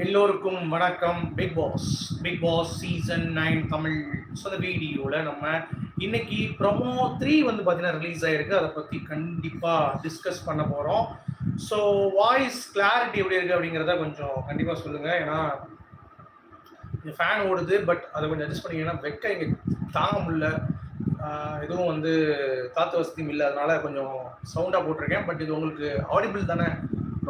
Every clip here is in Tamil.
எல்லோருக்கும் வணக்கம். Bigg Boss Bigg Boss season nine Tamil so அந்த வீடியோவில் நம்ம இன்னைக்கு ப்ரொமோ த்ரீ வந்து பார்த்தீங்கன்னா ரிலீஸ் ஆயிருக்கு. அதை பற்றி கண்டிப்பாக டிஸ்கஸ் பண்ண போகிறோம் ஸோ வாய்ஸ் கிளாரிட்டி எப்படி இருக்குது அப்படிங்கிறத கொஞ்சம் கண்டிப்பாக சொல்லுங்கள் ஏன்னா ஃபேன் ஓடுது பட் அதை கொஞ்சம் அட்ஜஸ்ட் பண்ணிங்கன்னா வெக்க இங்கே தாங்க முடியல. எதுவும் வந்து காற்று வசதியும் இல்லை. அதனால கொஞ்சம் சவுண்டாக போட்டிருக்கேன். பட் இது உங்களுக்கு ஆடிபிள் தானே?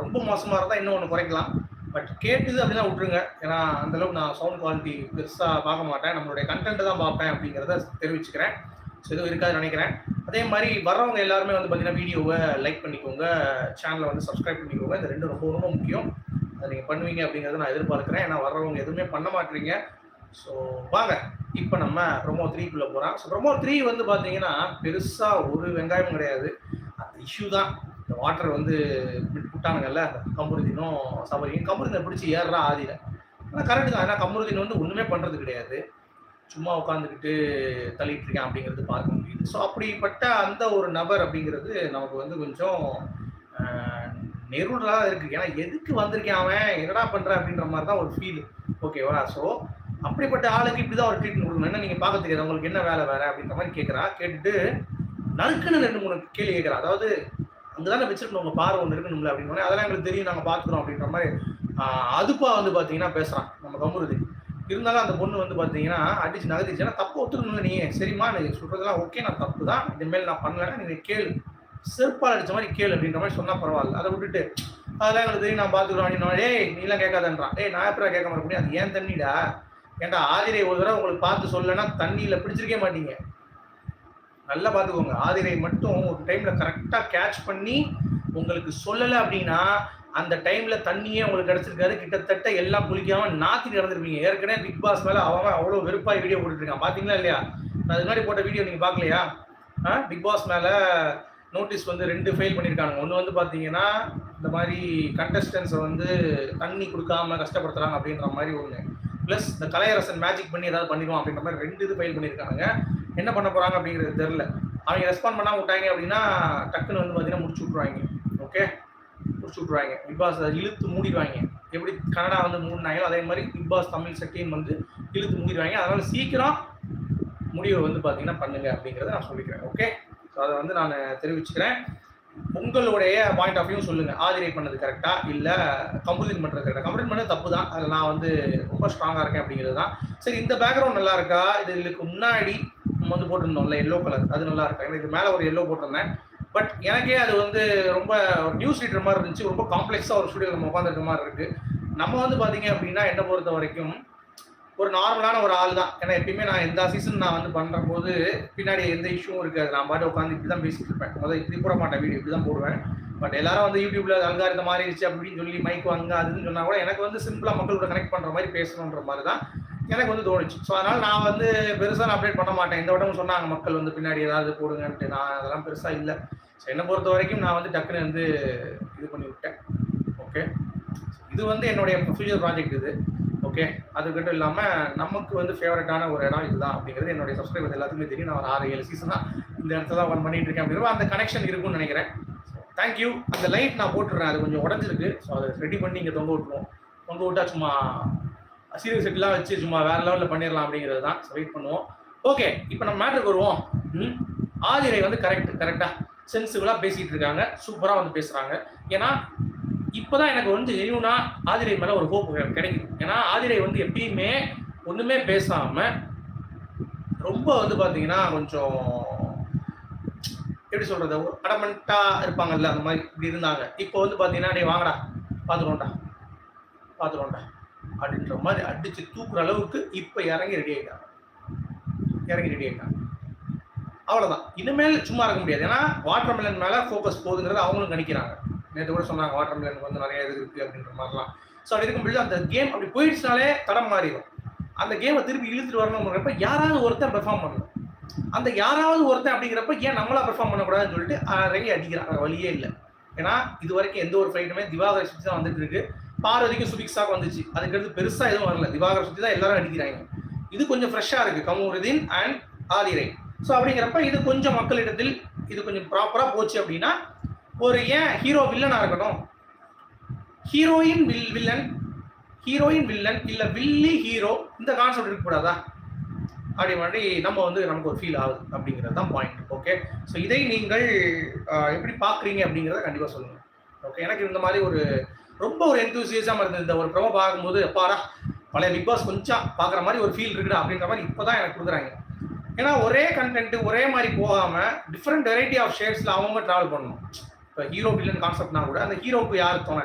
ரொம்ப மோசமாக இருந்தால் இன்னும் ஒன்று குறைக்கலாம். பட் கேட்டுது அப்படிதான் விட்டுருங்க. ஏன்னா அந்த அளவுக்கு நான் சவுண்ட் குவாலிட்டி பெருசாக பார்க்க மாட்டேன். நம்மளுடைய கண்டென்ட் தான் பார்ப்பேன் அப்படிங்கிறத தெரிவிச்சுக்கிறேன். ஸோ எதுவும் இருக்காதுன்னு நினைக்கிறேன். அதே மாதிரி வர்றவங்க எல்லாருமே வந்து பார்த்தீங்கன்னா வீடியோவை லைக் பண்ணிக்கோங்க. சேனலை வந்து சப்ஸ்கிரைப் பண்ணிக்கோங்க. இந்த ரெண்டும் ரொம்ப ரொம்ப முக்கியம். அதை நீங்கள் பண்ணுவீங்க அப்படிங்கிறத நான் எதிர்பார்க்குறேன். ஏன்னா வர்றவங்க எதுவுமே பண்ண மாட்டீங்க ஸோ வாங்க. இப்போ நம்ம ப்ரொமோ த்ரீக்குள்ளே போகிறோம் ஸோ ப்ரொமோ த்ரீ வந்து பார்த்தீங்கன்னா பெருசாக ஒரு வெங்காயமும் கிடையாது. அந்த இஷ்யூ தான். இந்த வாட்டர் வந்து விட்டானுங்கல்ல அந்த கமருதீனும் சபரியும் கமருதீனை பிடிச்சி ஏறுறா ஆதியில். ஆனால் கரெக்டு தான் ஏன்னா கமருதீன் வந்து ஒன்றுமே பண்ணுறது கிடையாது. சும்மா உட்காந்துக்கிட்டு தள்ளிட்டு இருக்கேன் அப்படிங்கிறது பார்க்க முடியுது. ஸோ அப்படிப்பட்ட அந்த ஒரு நபர் அப்படிங்கிறது நமக்கு வந்து கொஞ்சம் நெருடலாக இருக்குது ஏன்னா எதுக்கு வந்திருக்கேன் அவன்? என்னடா பண்ணுற அப்படின்ற மாதிரி தான் ஒரு ஃபீல் ஓகேவா ஸோ அப்படிப்பட்ட ஆளுக்கு இப்படி தான் ஒரு ட்ரீட்மெண்ட் கொடுக்கணும். என்ன நீங்கள் பார்க்க தெரியாது உங்களுக்கு என்ன வேலை வேறு? அப்படின்ற மாதிரி கேட்குறா கேட்டுட்டு நறுக்குன்னு ரெண்டு மூணு கேள்வி கேட்குறா அதாவது அங்கே தானே வச்சிருக்கணும் உங்கள் பார்வை ஒன்று இருக்கணும்ல அப்படின்னு அதெல்லாம் எங்களுக்கு தெரியும் நாங்கள் பார்க்குறோம் அப்படின்ற மாதிரி அதுப்பா வந்து பார்த்தீங்கன்னா பேசுகிறான் நம்ம கமுருதி. இருந்தாலும் அந்த பொண்ணு வந்து பார்த்தீங்கன்னா அடிச்சு நகர்த்திச்சு ஏன்னா தப்பு ஒத்துக்கணும்ல நீ சரிம்மா நீ சொல்கிறதெல்லாம் ஓகே நான் தப்பு தான் இனிமேல் நான் பண்ணலைன்னா நீங்கள் கேளு. செருப்பால் அடிச்ச மாதிரி கேளு அப்படின்ற மாதிரி சொன்னால் பரவாயில்ல. அதை விட்டுட்டு அதெல்லாம் எங்களுக்கு தெரியும் நான் பார்த்துக்கிறோம் அப்படின்னா ஏய் நீலாம் கேட்காதன்றான். ஏய் நான் எப்படா கேட்க முடியும்? அது ஏன் தண்ணிடா? ஏன்டா ஆதிரை ஒரு தடவை உங்களுக்கு பார்த்து சொல்லலைன்னா தண்ணியில் பிடிச்சிருக்கே மாட்டீங்க. நல்லா பார்த்துக்கோங்க ஆதிரை மட்டும் ஒரு டைமில் கரெக்டாக கேட்ச் பண்ணி உங்களுக்கு சொல்லலை அப்படின்னா அந்த டைமில் தண்ணியே உங்களுக்கு கிடச்சிருக்காரு கிட்டத்தட்ட எல்லாம் குளிக்காம நாத்தி நடந்திருப்பீங்க ஏற்கனவே பிக் பாஸ் மேலே அவன் அவ்வளோ வெறுப்பாக வீடியோ போட்டுருக்கான் பார்த்தீங்களா இல்லையா? நான் அது முன்னாடி போட்ட வீடியோ நீங்கள் பார்க்கலையா ஆ பிக் பாஸ் மேலே நோட்டீஸ் வந்து ரெண்டு ஃபெயில் பண்ணியிருக்காங்க ஒன்று வந்து பார்த்தீங்கன்னா இந்த மாதிரி கண்டஸ்டன்ஸை வந்து தண்ணி கொடுக்காம கஷ்டப்படுத்துறாங்க அப்படின்ற மாதிரி ஒன்று ப்ளஸ் இந்த கலையரசன் மேஜிக் பண்ணி ஏதாவது பண்ணிடுவோம் அப்படின்ற மாதிரி ரெண்டு இது ஃபைல் பண்ணியிருக்காங்க என்ன பண்ண போகிறாங்க அப்படிங்கிறது தெரில அவங்க ரெஸ்பாண்ட் பண்ணாம விட்டாங்க அப்படின்னா டக்குன்னு வந்து பார்த்தீங்கன்னா முடிச்சு விட்ருவாங்க ஓகே முடிச்சு விட்ருவாங்க பிக் பாஸ் இழுத்து மூடிடுவாங்க. எப்படி கனடா வந்து மூடினாங்களோ அதே மாதிரி பிக் பாஸ் தமிழ் சட்டையும் வந்து இழுத்து மூடிடுவாங்க. அதனால சீக்கிரம் முடிவை வந்து பார்த்தீங்கன்னா பண்ணுங்க அப்படிங்கிறத நான் சொல்லிக்கிறேன். ஓகே ஸோ அதை வந்து நான் தெரிவிச்சுக்கிறேன். உங்களுடைய பாயிண்ட் ஆஃப் வியூ சொல்லுங்க. ஆதிரை பண்ணது கரெக்டா இல்லை கம்ப்ளைண்ட் பண்ணுறது கரெக்டாக கம்ப்ளைண்ட் பண்ணது தப்பு தான். அதில் நான் வந்து ரொம்ப ஸ்ட்ராங்காக இருக்கேன் அப்படிங்கிறது தான். சரி இந்த பேக்ரவுண்ட் நல்லா இருக்கா? இது இதுக்கு முன்னாடி நம்ம வந்து போட்டிருந்தோம்ல எல்லோ கலர் அது நல்லா இருக்கும். எனக்கு இது மேலே ஒரு எல்லோ போட்டிருந்தேன். பட் எனக்கே அது வந்து ரொம்ப நியூஸ் ரீடர் மாதிரி இருந்துச்சு. ரொம்ப காம்ப்ளெக்ஸாக ஒரு ஸ்டுடியோ நம்ம உட்காந்துருக்க மாதிரி இருக்கு. நம்ம வந்து பார்த்தீங்க அப்படின்னா என்னை பொறுத்த வரைக்கும் ஒரு நார்மலான ஒரு ஆள் தான் ஏன்னா எப்பயுமே நான் எந்த சீசன் நான் வந்து பண்ணுற போது பின்னாடி எந்த இஷ்யூவும் இருக்காது. நான் பாட்டு உட்காந்து இப்படி தான் பேசிட்டு இருப்பேன். முதல்ல இப்படி போட மாட்டேன் வீடியோ இப்படி தான் போடுவேன். பட் எல்லாரும் வந்து யூடியூப்ல அல்காரிதம் மாறிடுச்சு அப்படின்னு சொல்லி மைக் வாங்க அதுன்னு சொன்னா கூட எனக்கு வந்து சிம்பிளா மக்களோட கனெக்ட் பண்ற மாதிரி பேசணுன்ற மாதிரி தான் எனக்கு வந்து தோணுச்சு. ஸோ அதனால் நான் வந்து பெருசாக நான் அப்டேட் பண்ண மாட்டேன். இந்த வட்டமும் சொன்னாங்க மக்கள் வந்து பின்னாடி ஏதாவது போடுங்கன்ட்டு. நான் அதெல்லாம் பெருசாக இல்லை. ஸோ என்னை பொறுத்த வரைக்கும் நான் வந்து டக்குன்னு வந்து இது பண்ணி விட்டேன். ஓகே இது வந்து என்னுடைய ஃபியூச்சர் ப்ராஜெக்ட் இது. ஓகே அதுக்கிட்டும் இல்லாமல் நமக்கு வந்து ஃபேவரட்டான ஒரு இடம் இதுதான் அப்படிங்கிறது என்னுடைய சப்ஸ்கிரைபர் எல்லாத்துக்குமே தெரியும். நான் ஒரு ஆறு ஏழு சீசனாக இந்த இடத்துல தான் ஒன் பண்ணிட்டு இருக்கேன் அப்படிங்கிற அந்த கனெக்ஷன் இருக்கும்னு நினைக்கிறேன். தேங்க்யூ அந்த லைட் நான் போட்டுடுறேன். அது கொஞ்சம் உடஞ்சிருக்கு. ஸோ அதை ரெடி பண்ணி இங்கே தொங்க விட்டுருவோம். தொங்க விட்டா சும்மா சீரியல் செட்லாம் வச்சு சும்மா வேற லெவலில் பண்ணிடலாம் அப்படிங்கிறது தான். வெயிட் பண்ணுவோம். ஓகே இப்போ நம்ம மேட்ருக்கு வருவோம். ம் ஆதிரை வந்து கரெக்ட் கரெக்டாக சென்சிபிளாக பேசிகிட்டு இருக்காங்க. சூப்பராக வந்து பேசுகிறாங்க ஏன்னா இப்போதான் எனக்கு வந்து ஜெனியூனா ஆதிரை மேலே ஒரு ஹோப் கிடைக்குது. ஏன்னா ஆதிரை வந்து எப்பயுமே ஒன்றுமே பேசாமல் ரொம்ப வந்து பார்த்தீங்கன்னா கொஞ்சம் எப்படி சொல்கிறது ஒரு இருப்பாங்கல்ல அந்த மாதிரி இப்படி இருந்தாங்க. இப்போ வந்து பார்த்தீங்கன்னா டேய் வாங்கடா பார்த்துருவோம்டா பார்த்துருவோம்டா அப்படின்ற மாதிரி அடிச்சு தூக்குற அளவுக்கு இப்போ இறங்கி ரெடி ஆயிட்டாங்க. இறங்கி ரெடி ஆயிட்டாங்க. அவ்வளோதான் இனிமேல் சும்மா இருக்க முடியாது. ஏன்னா வாட்டர் மெலன் மேலே ஃபோக்கஸ் போகுதுங்கிறத அவங்களும் கணிக்கிறாங்க. நேற்று கூட சொன்னாங்க வாட்டர் மெலனுக்கு வந்து நிறைய இது இருக்குது அப்படின்ற மாதிரிலாம். ஸோ அப்படி இருக்கும்போது அந்த கேம் அப்படி போயிடுச்சுனாலே தடம் மாறிடும். அந்த கேமை திருப்பி இழுத்துட்டு வரணுங்கிறப்ப யாராவது ஒருத்தன் பெர்ஃபார்ம் பண்ணணும். அந்த யாராவது ஒருத்தன் அப்படிங்கிறப்ப ஏன் நம்மளா பெர்ஃபார்ம் பண்ணக்கூடாதுன்னு சொல்லிட்டு இறங்கி அடிக்கிறான். வழியே இல்லை. ஏன்னா இது வரைக்கும் எந்த ஒரு ஃபைட்டுமே திவாகரை சுற்றி தான் வந்துட்டு இருக்கு. பார்வதிக்கும் சுபிக்ஸாக வந்துச்சு. அதுக்கடுத்து பெருசா எதுவும் வரல. திவாகரை சுற்றி தான் எல்லாரும் அடிக்கிறாங்க இது கொஞ்சம் ஃப்ரெஷ்ஷாக இருக்கு. கமூருதீன் அண்ட் ஆதிரை. ஸோ அப்படிங்கிறப்ப இது கொஞ்சம் மக்களிடத்தில் இது கொஞ்சம் ப்ராப்பராக போச்சு அப்படின்னா ஒரு ஏன் ஹீரோ வில்லனா இருக்கட்டும். ஹீரோயின் வில் வில்லன் ஹீரோயின் வில்லன் இல்ல வில்லி ஹீரோ இந்த கான்செப்ட் இருக்கக்கூடாதா அப்படி மாதிரி நம்ம வந்து நமக்கு ஒரு ஃபீல் ஆகுது அப்படிங்கிறது தான் பாயிண்ட் ஓகே ஸோ இதை நீங்கள் எப்படி பார்க்குறீங்க அப்படிங்கிறத கண்டிப்பாக சொல்லுங்கள் ஓகே எனக்கு இந்த மாதிரி ஒரு ரொம்ப ஒரு எந்தூசியஸாக இருந்தது. இந்த ஒரு ப்ரொமோ பார்க்கும்போது எப்பாடா பழைய பிக் பாஸ் கொஞ்சம் பார்க்குற மாதிரி ஒரு ஃபீல் இருக்குடா அப்படின்ற மாதிரி இப்போ தான் எனக்கு கொடுக்குறாங்க. ஏன்னா ஒரே கண்டென்ட் ஒரே மாதிரி போகாமல் டிஃப்ரெண்ட் வெரைட்டி ஆஃப் ஷேட்ஸில் அவங்க ட்ராவல் பண்ணணும். இப்போ ஹீரோ வில்லன் கான்செப்ட்னா கூட அந்த ஹீரோவுக்கு யார் தோணை?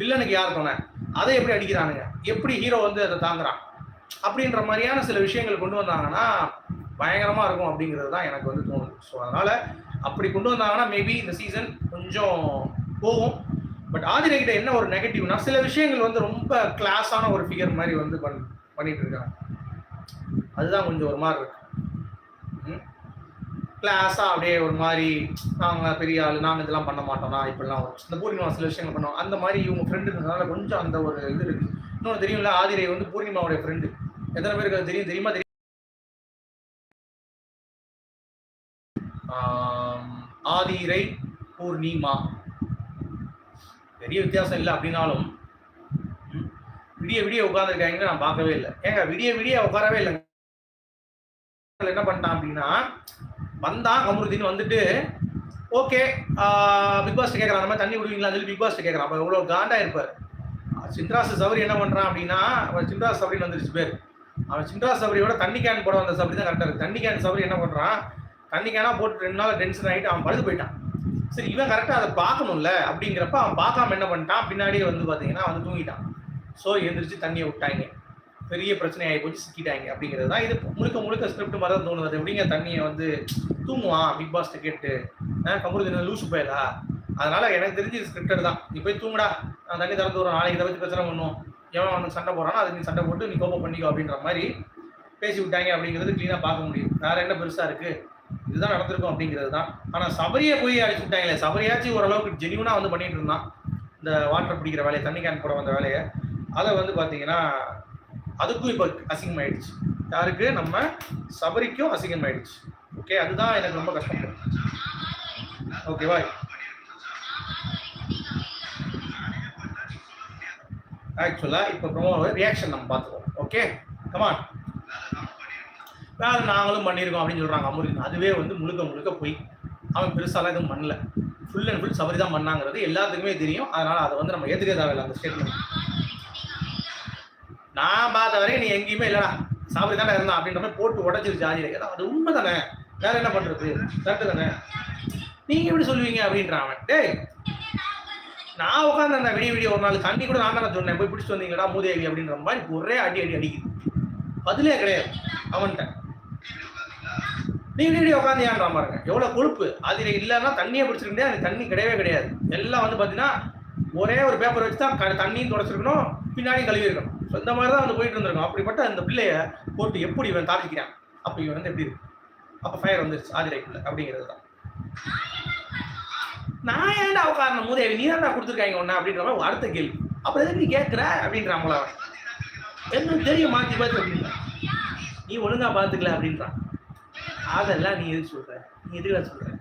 வில்லனுக்கு யார் தோணை? அதை எப்படி அடிக்கிறானுங்க? எப்படி ஹீரோ வந்து அதை தாங்குறான்? அப்படின்ற மாதிரியான சில விஷயங்கள் கொண்டு வந்தாங்கன்னா பயங்கரமாக இருக்கும் அப்படிங்கிறது தான் எனக்கு வந்து தோணுது. ஸோ அதனால் அப்படி கொண்டு வந்தாங்கன்னா மேபி இந்த சீசன் கொஞ்சம் போகும். பட் ஆதிரகிட்ட என்ன ஒரு நெகட்டிவ்னா சில விஷயங்கள் வந்து ரொம்ப கிளாஸான ஒரு ஃபிகர் மாதிரி வந்து பண் பண்ணிட்டு இருக்காங்க. அதுதான் கொஞ்சம் ஒரு மாதிரி இருக்கு. கிளாஸாக அப்படியே ஒரு மாதிரி நாங்கள் பெரிய ஆள் நாங்கள் இதெல்லாம் பண்ண மாட்டோம்னா இப்படிலாம் வரும். இந்த பூர்ணிமா சில விஷயங்கள் பண்ணுவோம் அந்த மாதிரி இவங்க ஃப்ரெண்டுன்றதுனால கொஞ்சம் அந்த ஒரு இது இருக்கு. இன்னொன்று தெரியும்ல ஆதிரை வந்து பூர்ணிமாவுடைய ஃப்ரெண்டு எத்தனை பேருக்கு அது தெரியும்? தெரியுமா? தெரியும் ஆதிரை பூர்ணிமா. பெரிய வித்தியாசம் இல்லை அப்படின்னாலும் ம், விடிய விடிய உட்காந்துருக்காங்க நான் பார்க்கவே இல்லை. ஏங்க விடிய விடிய உட்காரவே இல்லைங்க. என்ன பண்ணிட்டான் அப்படின்னா வந்தான் கமருதீன் வந்துட்டு ஓகே பிக் பாஸ் கேட்குறான் அந்த மாதிரி தண்ணி விடுவீங்களா சொல்லி பிக் பாஸ் கேட்குறான் அப்போ இவ்வளோ காண்டாக இருப்பார். சிந்திராஸ் சபரி என்ன பண்ணுறான் அப்படின்னா அவன் சின்ராஸ் சபரின்னு வந்துருச்சு பேர். அவன் சின்ராஸ் சபரியோட தண்ணி கேன் போட வந்த சபரி தான் கரெக்டாக இருக்குது தண்ணி கேன் சபரி என்ன பண்ணுறான் தண்ணி கேனா போட்டு ரெண்டு நாள் டென்ஷன் ஆகிட்டு அவன் பழுது போயிட்டான். சரி இவன் கரெக்டாக அதை பார்க்கணும்ல? அப்படிங்கிறப்ப அவன் பார்க்காம என்ன பண்ணிட்டான்? பின்னாடியே வந்து பார்த்தீங்கன்னா வந்து தூங்கிட்டான். ஸோ எந்திரிச்சு தண்ணியை விட்டாங்க. பெரிய பிரச்சனை ஆகி போச்சு சிக்கிட்டாங்க அப்படிங்கிறது தான் இது. முழுக்க முழுக்க ஸ்கிரிப்ட் மாதிரி தான் தோணுது. எப்படிங்க தண்ணியை வந்து தூங்குவான்? பிக் பாஸ்ட்டு கேட்டு கமுருதின லூசு போயிடா அதனால எனக்கு தெரிஞ்சு இது ஸ்கிரிப்டட் தான். நீ போய் தூங்குடா. நான் தண்ணி திறந்து வரும் நாளைக்கு இதை பற்றி பிரச்சனை பண்ணுவோம். எவன் அவனுக்கு சண்டை போறானோ அதுக்கு நீ சண்டை போட்டு நீ கோப்பம் பண்ணிக்கோ அப்படின்ற மாதிரி பேசி விட்டாங்க அப்படிங்கிறது க்ளீனாக பார்க்க முடியும் வேற என்ன பெருசாக இருக்குது இதுதான் நடந்திருக்கும் அப்படிங்கிறது தான். ஆனால் சபரியை போய் அடிச்சு விட்டாங்களே சபரியாச்சும் ஓரளவுக்கு ஜெனியூனாக வந்து பண்ணிட்டு இருந்தான். இந்த வாட்டர் பிடிக்கிற வேலையை தண்ணி கேன் போட வந்த வேலையை. அதை வந்து பார்த்தீங்கன்னா அதுக்கும் இப்போ அசிங்கமாயிடுச்சு. யாருக்கு? நம்ம சபரிக்கும் அசிங்கமாயிடுச்சு. ஓகே அதுதான் எனக்கு ரொம்ப கஷ்டம் ஓகேவா ஆக்சுவலாக இப்போ ரியாக்ஷன் நம்ம பார்த்துக்கோம் ஓகே கமான் வேலை நாங்களும் பண்ணியிருக்கோம் அப்படின்னு சொல்கிறாங்க அமுரின் அதுவே வந்து முழுக்க முழுக்க போய். அவன் பெருசாலாம் எதுவும் பண்ணல. ஃபுல் அண்ட் ஃபுல் சபரி தான் பண்ணாங்கிறது எல்லாத்துக்குமே தெரியும். அதனால் அதை வந்து நம்ம ஏற்றுக்க தேவையில்லை அந்த ஸ்டேட்மெண்ட் நான் பார்த்த வரையும் நீ எங்கேயுமே இல்லைடா. சாப்பிடி தானே இருந்தான் அப்படின்ற மாதிரி போட்டு உடச்சிருச்சு ஜாதி ஏதோ அது உண்மை தானே. வேற என்ன பண்ணுறது கரெக்டு தானே. நீங்கள் எப்படி சொல்லுவீங்க அப்படின்றான் அவன். டேய் நான் உட்காந்து அந்த விடிய விடிய ஒரு நாள் தண்ணி கூட நான் தானே சொன்னேன். போய் பிடிச்சி வந்தீங்கடா மூதேவி அப்படின்ற மாதிரி ஒரே அடி அடி அடிக்குது. பதிலே கிடையாது அவன்கிட்ட. நீ விடிய விடிய உட்காந்தியான்றா பாருங்க. எவ்வளவு கொழுப்பு. அதில் இல்லைன்னா தண்ணியை பிடிச்சிருக்கே அது தண்ணி கிடையவே கிடையாது. எல்லாம் வந்து பார்த்தீங்கன்னா ஒரே ஒரு பேப்பர் வச்சு தான் க- தண்ணியும் தொடச்சிருக்கணும் பின்னாடி கழுவி இருக்கணும். இந்த மாதிரி தான் வந்து போயிட்டு இருந்திருக்கும். அப்படிப்பட்ட அந்த பிள்ளைய போட்டு எப்படி இவன் தாக்கிக்கிறான் அப்போ இவன் வந்து எப்படி இருக்கு? அப்போ ஃபயர் வந்துருச்சு ஆதிரைக்குள்ள அப்படிங்கிறது தான். நான் ஏன்டா உட்காரணும் போது நீ தான்டா கொடுத்துருக்காங்க ஒன்று அப்படின்ற மாதிரி அடுத்த கேள்வி. அப்புறம் எதுக்கு நீ கேட்குற? அப்படின்றான் என்ன தெரியும் மாற்றி பார்த்து அப்படின்றான் நீ ஒழுங்கா பார்த்துக்கல அப்படின்றான். அதெல்லாம் நீ எதுக்கு சொல்ற? நீ எதுக்கு சொல்ற?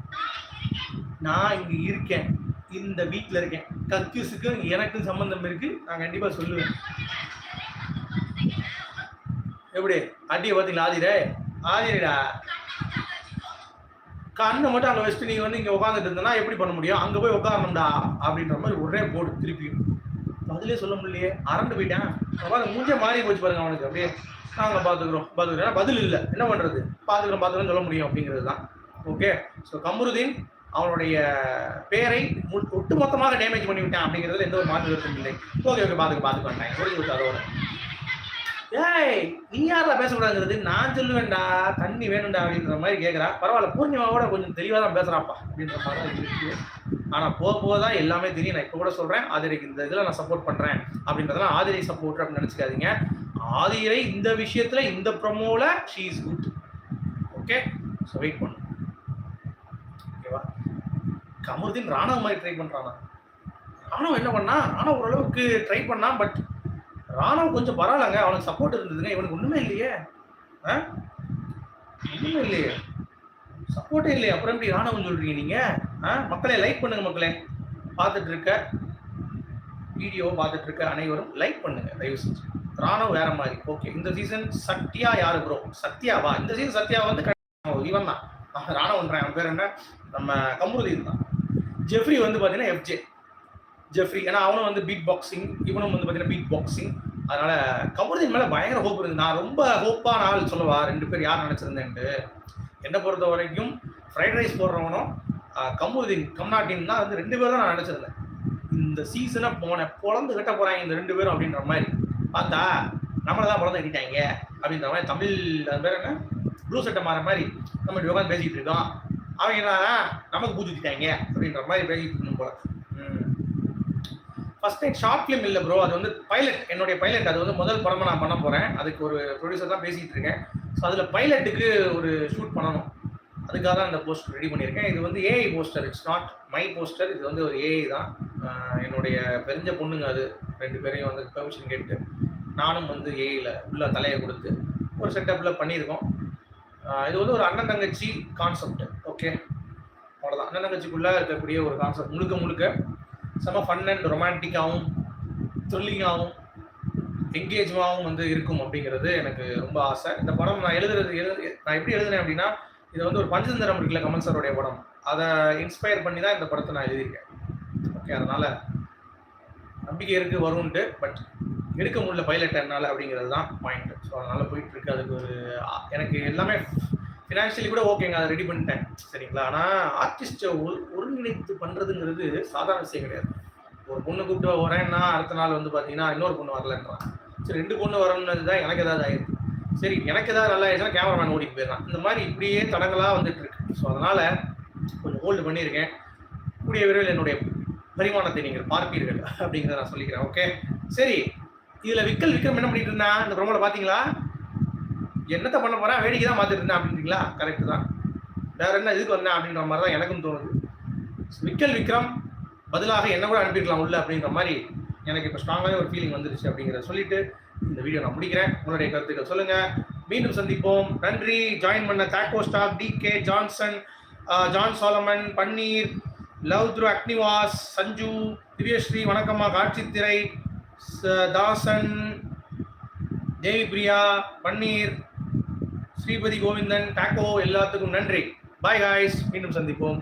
நான் இங்க இருக்கேன். இந்த வீட்டில் இருக்கேன். கக்யூஸுக்கும் எனக்கும் சம்பந்தம் இருக்கு. நான் கண்டிப்பா சொல்லுவேன். எப்படி? அடியை பார்த்தீங்களா ஆதிரே? ஆதிரடா. கண்ணை மட்டும் அங்கே வச்சுட்டு நீ வந்து இங்கே உட்காந்துட்டு இருந்தனா எப்படி பண்ண முடியும்? அங்கே போய் உட்காரணும்டா அப்படின்ற மாதிரி ஒரே போடு திருப்பியும் பதிலே சொல்ல முடியலையே. அரண்டு போயிட்டேன். பாருங்க மூஞ்சே மாறி போச்சு பாருங்க அவனுக்கு. அப்படியே நாங்கள் பார்த்துக்குறோம் பார்த்துக்கிறோம் பதில் இல்லை. என்ன பண்ணுறது பார்த்துக்கிறோம் பார்த்துக்கிறோம் சொல்ல முடியும் அப்படிங்கிறது தான் ஓகே ஸோ கமருதீன் அவனுடைய பேரை ஒட்டு மொத்தமாக டேமேஜ் பண்ணிவிட்டேன் அப்படிங்கிறதுல எந்த ஒரு மாற்று கருத்தும் இல்லை. ஓகே ஓகே பார்த்துக்க பார்த்துக்க வேண்டாம் முடிஞ்சு விட்டு அதோட. ஏய் நீ யாரா பேசக்கூடாதுங்கிறது? நான் சொல்லுவேன்டா. தண்ணி வேணும்டா அப்படின்ற மாதிரி கேட்குறா பரவாயில்ல பூர்ணிமாவோட கொஞ்சம் தெளிவாக தான் பேசுகிறாப்பா அப்படின்ற மாதிரி தான் இருக்கு. ஆனால் போக போக தான் எல்லாமே தெரியும். நான் இப்போ கூட சொல்கிறேன் ஆதிரைக்கு இந்த இதில் நான் சப்போர்ட் பண்ணுறேன் அப்படின்றதெல்லாம் ஆதிரை சப்போர்ட் அப்படின்னு நினச்சிக்காதீங்க. ஆதிரை இந்த விஷயத்தில் இந்த ப்ரொமோல she is good okay so wait பண்ணு ஓகேவா கமருதீன் ராணவ மாதிரி ட்ரை பண்ணுறானா ராணவ் என்ன பண்ணா? ராணவ் ஓரளவுக்கு ட்ரை பண்ணான் பட் ராணவ் கொஞ்சம் பரவாயில்லங்க. அவனுக்கு சப்போர்ட் இருந்ததுங்க. இவனுக்கு ஒண்ணுமே இல்லையே. ஆ? ஒண்ணுமே இல்லையே. சப்போர்ட்டே இல்லையே. அப்புறம் எப்படி ராணவம் சொல்றீங்க நீங்க? ஆ? மக்களே லைக் பண்ணுங்க மக்களே. பார்த்துட்டு இருக்க. வீடியோ பார்த்துட்டு இருக்க அனைவரும் லைக் பண்ணுங்க. தயவு செஞ்சு. ராணவ் வேற மாதிரி. ஓகே இந்த சீசன் சத்யா யாரு ப்ரோ சத்யாவா? இந்த சீசன் சத்யா வந்து இவன் தான். ராணவன்றான் அவன் பேர் என்ன? நம்ம கமருதீன் தான். ஜெஃப்ரி வந்து பார்த்தீங்கன்னா எஃப்ஜே ஜெஃப்ரி ஏன்னா அவனும் வந்து பீட் பாக்ஸிங் இவனும் வந்து பார்த்தீங்கன்னா பீட் பாக்ஸிங் அதனால கமருதீன் மேலே பயங்கர ஹோப் இருந்து நான் ரொம்ப ஹோப்பான ஆள் சொல்லவா? ரெண்டு பேர் யார் நினச்சிருந்தேன்ட்டு என்னை பொறுத்த வரைக்கும் ஃப்ரைட் ரைஸ் போடுறவனும் கமருதீன் கம்நாட்டின் தான் வந்து ரெண்டு பேரும் தான் நான் நினச்சிருந்தேன். இந்த சீசனை போன பொழந்து கட்ட போகிறாங்க இந்த ரெண்டு பேரும் அப்படின்ற மாதிரி. பார்த்தா நம்மளை தான் பொழந்து கட்டிட்டாங்க அப்படின்ற மாதிரி தமிழ் அது பேர் என்ன? ப்ளூ சட்டை மாற மாதிரி நம்ம உட்காந்து பேசிக்கிட்டு இருக்கோம். அவங்க என்ன நமக்கு பூஜை அப்படின்ற மாதிரி பேசிட்டு இருக்கணும் போல. ஃபர்ஸ்ட் டைம் ஷார்ட் ஃபிலிம் இல்லை ப்ரோ அது வந்து பைலட் என்னுடைய பைலட் அது வந்து முதல் படமா நான் பண்ண போறேன். அதுக்கு ஒரு ப்ரொடியூசர் தான் பேசிட்டு இருக்கேன். ஸோ அதில் பைலட்டுக்கு ஒரு ஷூட் பண்ணணும். அதுக்காக தான் இந்த போஸ்டர் ரெடி பண்ணியிருக்கேன். இது வந்து AI poster it's not my poster இது வந்து ஒரு ஏஐ தான். என்னுடைய தெரிஞ்ச பொண்ணுங்க அது. ரெண்டு பேரையும் வந்து பெர்மிஷன் கேட்டு நானும் வந்து ஏயில் உள்ள தலையை கொடுத்து ஒரு செட்டப்பில் பண்ணியிருக்கோம். இது வந்து ஒரு அண்ணன் தங்கச்சி கான்செப்ட் ஓகே அவ்வளோதான் அண்ணன் தங்கச்சிக்குள்ளே இருக்கக்கூடிய ஒரு கான்செப்ட் முழுக்க முழுக்க செம ஃபன் அண்ட் ரொமான்டிக்காகவும் த்ரில்லிங்காகவும் என்கேஜாகவும் வந்து இருக்கும் அப்படிங்கிறது எனக்கு ரொம்ப ஆசை. இந்த படம் நான் எழுதுறது எழுது நான் எப்படி எழுதுனேன் அப்படின்னா இது வந்து ஒரு பஞ்சதந்திரம் இருக்குல்ல கமல் சாருடைய படம். அதை இன்ஸ்பயர் பண்ணி தான் இந்த படத்தை நான் எழுதியிருக்கேன். ஓகே அதனால் நம்பிக்கை இருக்குது வரும்ன்ட்டு பட் எடுக்க முடியல பைலட் என்னால் அப்படிங்கிறது தான் பாயிண்ட் ஸோ அதனால் போயிட்டு இருக்கு அதுக்கு ஒரு எனக்கு எல்லாமே ஃபினான்ஷியலி கூட ஓகேங்க அதை ரெடி பண்ணிட்டேன். சரிங்களா? ஆனால் ஆர்டிஸ்ட்டை ஒருங்கிணைத்து பண்ணுறதுங்கிறது சாதாரண விஷயம் கிடையாது. ஒரு பொண்ணு கூப்பிட்டு வரேன்னா அடுத்த நாள் வந்து பார்த்தீங்கன்னா இன்னொரு பொண்ணு வரலன்றான். சரி ரெண்டு பொண்ணு வரணும்னு தான் எனக்கு ஏதாவது ஆயிருக்கு. சரி எனக்கு ஏதாவது நல்லா ஆயிடுச்சுன்னா கேமராமேன் ஓடிட்டு போயிடலாம். இந்த மாதிரி இப்படியே தடங்களாக வந்துட்டு இருக்கு ஸோ அதனால் கொஞ்சம் ஹோல்டு பண்ணியிருக்கேன். கூடிய விரைவில் என்னுடைய பரிமாணத்தை நீங்கள் பார்ப்பீர்கள் அப்படிங்கிறத நான் சொல்லிக்கிறேன். ஓகே சரி இதில் விக்கல் விக்ரம் என்ன பண்ணிட்டு இருந்தா இந்த ப்ரோமோல பாத்தீங்களா? என்னத்தை பண்ண போறா வேடிக்கை தான் மாத்திட்டு இருந்தேன் அப்படின்றீங்களா? கரெக்ட் தான். வேற என்ன இதுக்கு வந்தேன் அப்படின்ற மாதிரி தான் எனக்கும் தோணுது. விக்கல் விக்ரம் பதிலாக என்ன கூட அனுப்பியிருக்கலாம் உள்ள அப்படின்ற மாதிரி எனக்கு இப்போ ஸ்ட்ராங்காகவே ஒரு ஃபீலிங் வந்துருச்சு அப்படிங்கிறத சொல்லிட்டு இந்த வீடியோ நான் முடிக்கிறேன். உங்களுடைய கருத்துக்கள் சொல்லுங்க. மீண்டும் சந்திப்போம். நன்றி. ஜாயின் பண்ண தாக்கோ stock T K Johnson John Solomon Panneer love த்ரு அக்னிவாஸ் சஞ்சு திவ்யஸ்ரீ வணக்கம்மா. காட்சித்திரை தாசன் தேவி பிரியா பன்னீர் ஸ்ரீபதி கோவிந்தன் டாக்கோ எல்லாத்துக்கும் நன்றி. பாய் காய்ஸ் மீண்டும் சந்திப்போம்.